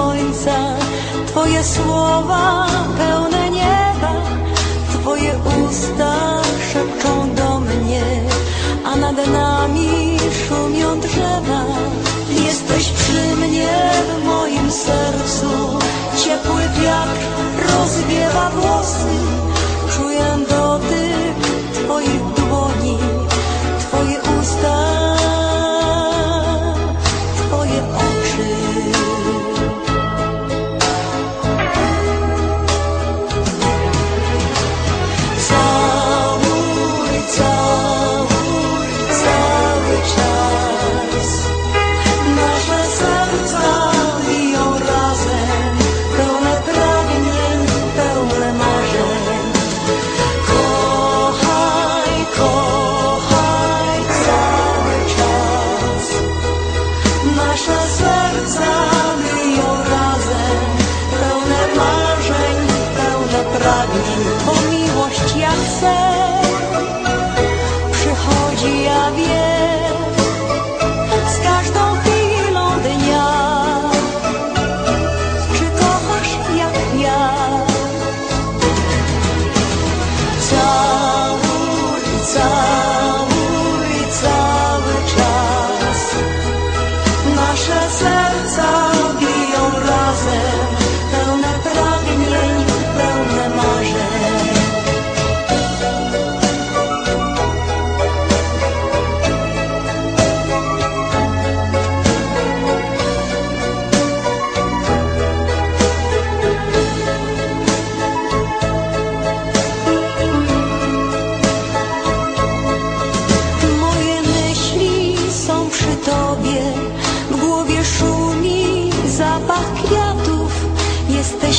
słońca, Twoje słowa pełne nieba, Twoje usta. pragnie o miłość jak sen.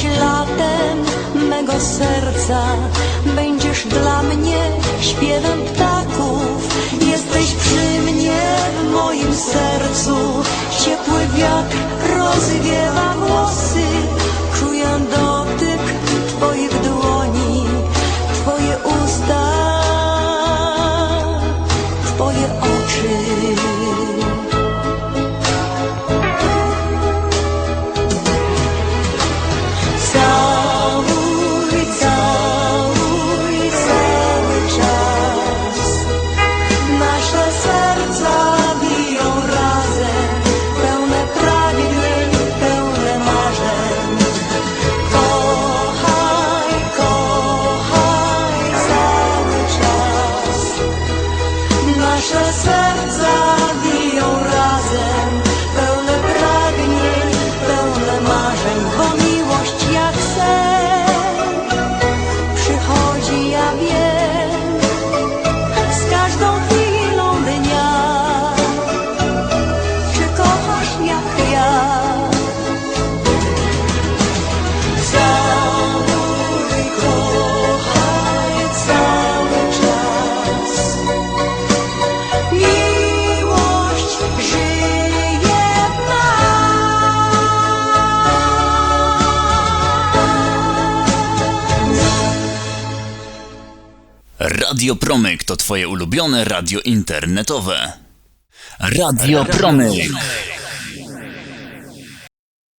śladem mego serca. Będziesz dla mnie śpiewem ptaków. Jesteś przy mnie w moim sercu. Ciepły wiatr rozwiewa. Radio Promyk to twoje ulubione radio internetowe. Radio Promyk.